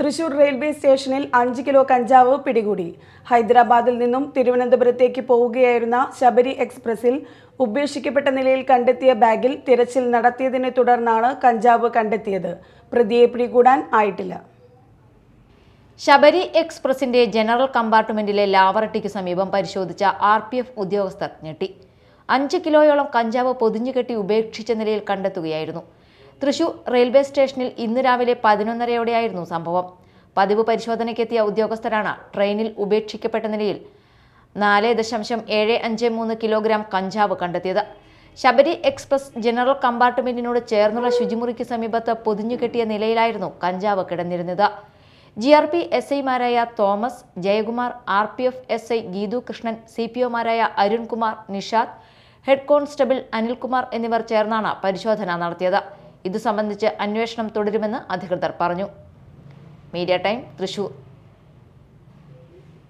Thrissur railway സ്റ്റേഷനിൽ അഞ്ച് kilo കഞ്ചാവ് പിടികൂടി. ഹൈദരാബാദിൽ നിന്നും തിരുവനന്തപുരത്തേക്ക് പോവുകയായിരുന്ന ശബരി എക്സ്പ്രസിൽ ഉപേക്ഷിക്കപ്പെട്ട നിലയിൽ കണ്ടെത്തിയ ബാഗിൽ തിരച്ചിൽ നടത്തിയതിനെ തുടർന്നാണ് കഞ്ചാവ് കണ്ടെത്തിയത്. പ്രതിയെ പിടികൂടാൻ ആയിട്ടില്ല. ശബരി എക്സ്പ്രസിന്റെ ജനറൽ കമ്പാർട്ട്മെന്റിലെ ലാവറട്ടിക്ക് സമീപം പരിശോധിച്ച ആർ പി എഫ് ഉദ്യോഗസ്ഥർ ഞെട്ടി. അഞ്ച് കിലോയോളം കഞ്ചാവ് പൊതിഞ്ഞുകെട്ടി ഉപേക്ഷിച്ച നിലയിൽ കണ്ടെത്തുകയായിരുന്നു. തൃശൂർ റെയിൽവേ സ്റ്റേഷനിൽ ഇന്ന് രാവിലെ പതിനൊന്നരയോടെയായിരുന്നു സംഭവം. പതിവ് പരിശോധനയ്ക്കെത്തിയ ഉദ്യോഗസ്ഥരാണ് ട്രെയിനിൽ ഉപേക്ഷിക്കപ്പെട്ട നിലയിൽ നാല് ദശാംശം ഏഴ് അഞ്ച് മൂന്ന് കിലോഗ്രാം കഞ്ചാവ് കണ്ടെത്തിയത്. ശബരി എക്സ്പ്രസ് ജനറൽ കമ്പാർട്ട്മെന്റിനോട് ചേർന്നുള്ള ശുചിമുറിക്ക് സമീപത്ത് പൊതിഞ്ഞുകെട്ടിയ നിലയിലായിരുന്നു കഞ്ചാവ് കിടന്നിരുന്നത്. ജി ആർ പി എസ് ഐമാരായ Thomas Jayakumar R P F S I Geethu Krishnan C P ഒമാരായ Arunkumar Nishad head constable Anilkumar എന്നിവർ ചേർന്നാണ് പരിശോധന നടത്തിയത്. ഇതു സംബന്ധിച്ച് അന്വേഷണം തുടരുമെന്ന് അധികൃതർ പറഞ്ഞു. Media Time Thrissur.